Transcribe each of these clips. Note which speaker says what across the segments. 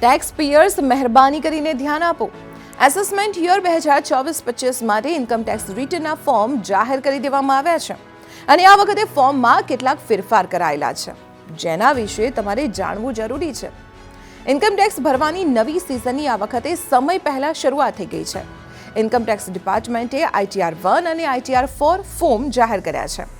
Speaker 1: Tax payers મહેરબાની કરીને ધ્યાન આપો એસેસમેન્ટ યર બે હજાર ચોવીસ પચીસ માટે ઇન્કમ ટેક્સ રિટર્નના ફોર્મ જાહેર કરી દેવામાં આવ્યા છે અને આ વખતે ફોર્મમાં કેટલાક ફેરફાર કરાયેલા છે જેના વિશે તમારે જાણવું જરૂરી છે ઇન્કમ ટેક્સ ભરવાની નવી સિઝનની આ વખતે સમય પહેલા શરૂઆત થઈ ગઈ છે ઇન્કમ ટેક્સ ડિપાર્ટમેન્ટે આઈટીઆર વન અને આઈટીઆર ફોર ફોર્મ જાહેર કર્યા છે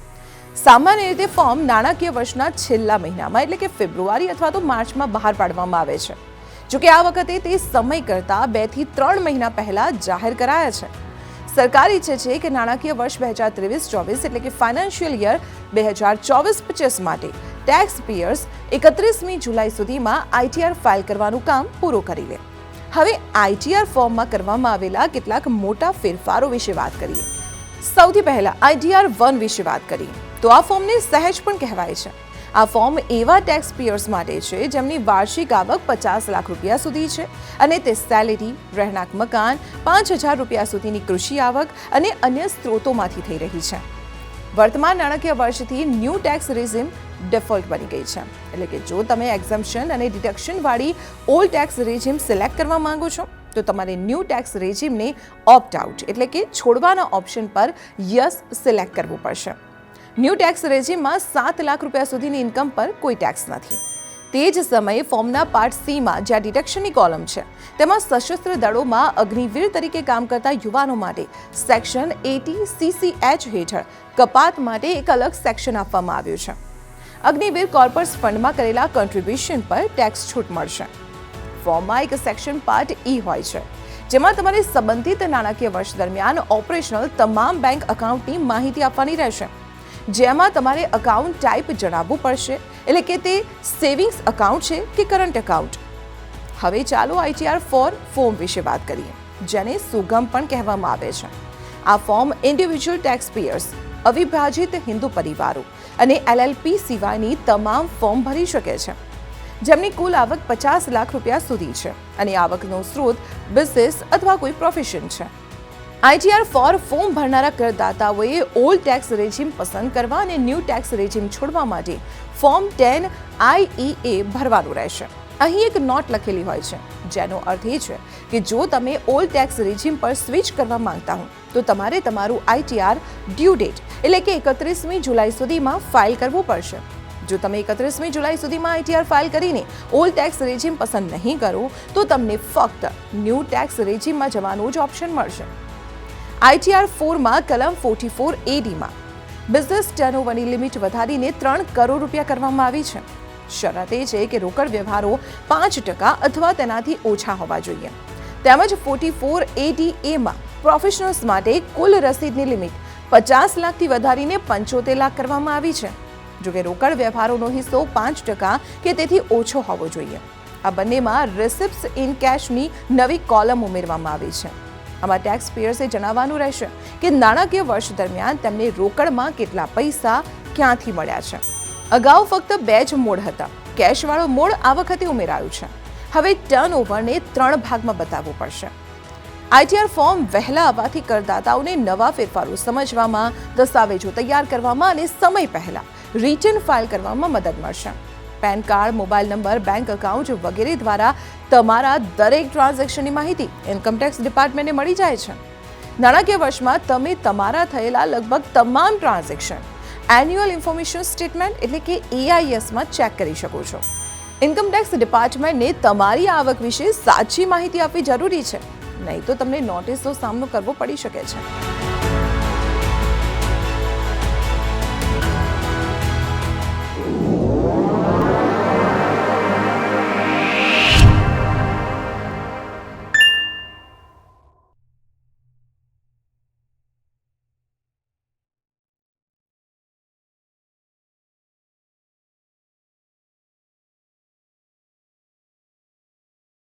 Speaker 1: સામાન્ય રીતે ફોર્મ નાણાકીય વર્ષના છેલ્લા મહિનામાં એટલે કે ફેબ્રુઆરી અથવા તો માર્ચમાં બહાર પાડવામાં આવે છે જોકે આ વખતે તે સમય કરતાં બેથી ત્રણ મહિના પહેલા જાહેર કરાયા છે. સરકાર ઈચ્છે છે કે નાણાકીય વર્ષ બે હજાર ત્રેવીસ ચોવીસ એટલે કે ફાઇનાન્શિયલ યર બે હજાર ચોવીસ પચીસ માટે ટેક્સ પેયર્સ એકત્રીસમી જુલાઈ સુધીમાં આઈટીઆર ફાઇલ કરવાનું કામ પૂરું કરી લે. હવે આઈટીઆર ફોર્મમાં કરવામાં આવેલા કેટલાક મોટા ફેરફારો વિશે વાત કરીએ. સૌથી પહેલા આઈટીઆર વન વિશે વાત કરીએ. તો આ ફોર્મને સહેજ પણ કહેવાય છે. આ ફોર્મ એવા ટેક્સ પેયર્સ માટે છે જેમની વાર્ષિક આવક પચાસ લાખ રૂપિયા સુધી છે અને તે સેલેરી રહેણાંક મકાન, પાંચ હજાર રૂપિયા સુધીની કૃષિ આવક અને અન્ય સ્ત્રોતોમાંથી થઈ રહી છે. વર્તમાન નાણાકીય વર્ષથી ન્યૂ ટેક્સ રેઝિમ ડિફોલ્ટ બની ગઈ છે. એટલે કે જો તમે એક્ઝમ્પશન અને ડિડક્શનવાળી ઓલ્ડ ટેક્સ રેજિમ સિલેક્ટ કરવા માંગો છો, તો તમારે ન્યૂ ટેક્સ રેજિમને ઓપ્ટ આઉટ એટલે કે છોડવાના ઓપ્શન પર યસ સિલેક્ટ કરવું પડશે. ન્યૂ ટેક્સ રેજીમમાં સાત લાખ રૂપિયા સુધીની ઇન્કમ પર કોઈ ટેક્સ નથી. તે જ સમયે ફોર્મના પાર્ટ સીમાં જ્યાં ડિટેક્શનની કોલમ છે, તેમાં સશસ્ત્ર દળોમાં અગ્નિવીર તરીકે કામ કરતા યુવાનો માટે સેક્શન એટી સીસીએચ હેઠળ કપાત માટે એક અલગ સેક્શન આપવામાં આવ્યું છે. અગ્નિવીર કોર્પસ ફંડમાં કરેલા કોન્ટ્રીબ્યુશન પર ટેક્સ છૂટ મળશે. ફોર્મમાં એક સેક્શન પાર્ટ ઈ હોય છે, જેમાં તમારે સંબંધિત નાણાકીય વર્ષ દરમિયાન ઓપરેશનલ તમામ બેંક એકાઉન્ટની માહિતી આપવાની રહેશે. જેમાં તમારે અકાઉન્ટ ટાઈપ જણાવવું પડશે. એટલે કે તે સેવિંગ્સ અકાઉન્ટ છે કે કરંટ અકાઉન્ટ હવે ચાલો આઈટીઆર ફોર ફોર્મ વિશે વાત કરીએ, જેને સુગમ પણ કહેવામાં આવે છે. આ ફોર્મ ઇન્ડિવિજ્યુઅલ ટેક્સ પેયર્સ અવિભાજિત હિન્દુ પરિવારો અને એલએલપી સિવાયની તમામ ફોર્મ ભરી શકે છે. જેમની કુલ આવક પચાસ લાખ રૂપિયા સુધી છે અને આવકનો સ્ત્રોત બિઝનેસ અથવા કોઈ પ્રોફેશન છે. આઈટીઆર ફોર ફોર્મ ભરનારા કરદાતાઓએ ઓલ્ડ ટેક્સ રેજીમ પસંદ કરવા અને ન્યૂ ટેક્સ રેજીમ છોડવા માટે ફોર્મ ટેન આઈઈએ ભરવાનું રહેશે. અહીં એક નોટ લખેલી હોય છે, જેનો અર્થ એ છે કે જો તમે ઓલ્ડ ટેક્સ રેજીમ પર સ્વિચ કરવા માંગતા હો, તો તમારે તમારું આઈટીઆર ડ્યુ ડેટ, એટલે કે એકત્રીસમી જુલાઈ સુધીમાં ફાઇલ કરવું પડશે. જો તમે એકત્રીસમી જુલાઈ સુધીમાં આઈટીઆર ફાઇલ કરીને ઓલ્ડ ટેક્સ રેજીમ પસંદ નહીં કરો, તો તમને ફક્ત ન્યૂ ટેક્સ રેજિમમાં જવાનું જ ઓપ્શન મળશે. આઈટીઆર ફોરમાં કલમ ફોર્ટી ફોર એડીમાં બિઝનેસ ટર્નઓવરની લિમિટ વધારીને ત્રણ કરોડ રૂપિયા કરવામાં આવી છે. શરત એ છે કે રોકડ વ્યવહારો પાંચ ટકા અથવા તેનાથી ઓછા હોવા જોઈએ. તેમજ ફોર્ટી ફોર એડી એમાં પ્રોફેશનલ્સ માટે કુલ રસીદની લિમિટ પચાસ લાખથી વધારીને પંચોતેર લાખ કરવામાં આવી છે. જોકે રોકડ વ્યવહારોનો હિસ્સો પાંચ ટકા કે તેથી ઓછો હોવો જોઈએ. આ બંનેમાં રિસિપ્ટ્સ ઇન કેશની નવી કોલમ ઉમેરવામાં આવી છે. આમાં ટેક્સ પેયર્સે જણાવવાનું રહેશે કે નાણાકીય વર્ષ દરમિયાન તેમને રોકડમાં કેટલા પૈસા ક્યાંથી મળ્યા છે. અગાઉ ફક્ત બે જ મોડ હતા. કેશવાળો મોડ આ વખતે ઉમેરાયું છે. હવે ટર્ન ઓવરને ત્રણ ભાગમાં બતાવવું પડશે. આઈટીઆર ફોર્મ વહેલા આવવાથી કરદાતાઓને નવા ફેરફારો સમજવામાં, દસ્તાવેજો તૈયાર કરવામાં અને સમય પહેલા રિટર્ન ફાઇલ કરવામાં મદદ મળશે. PAN card, mobile number bank account વગેરે દ્વારા તમારા દરેક ટ્રાન્ઝેક્શનની માહિતી ઇન્કમટેક્સ ડિપાર્ટમેન્ટને મળી જાય છે. નાણાકીય વર્ષમાં તમે તમારા થયેલા લગભગ તમામ ટ્રાન્ઝેક્શન એન્યુઅલ ઇન્ફોર્મેશન સ્ટેટમેન્ટ એટલે કે એઆઈએસમાં ચેક કરી શકો છો. ઇન્કમટેક્સ ડિપાર્ટમેન્ટને તમારી આવક વિશે સાચી માહિતી આપવી જરૂરી છે. નહીં તો તમને નોટિસનો સામનો કરવો પડી શકે છે.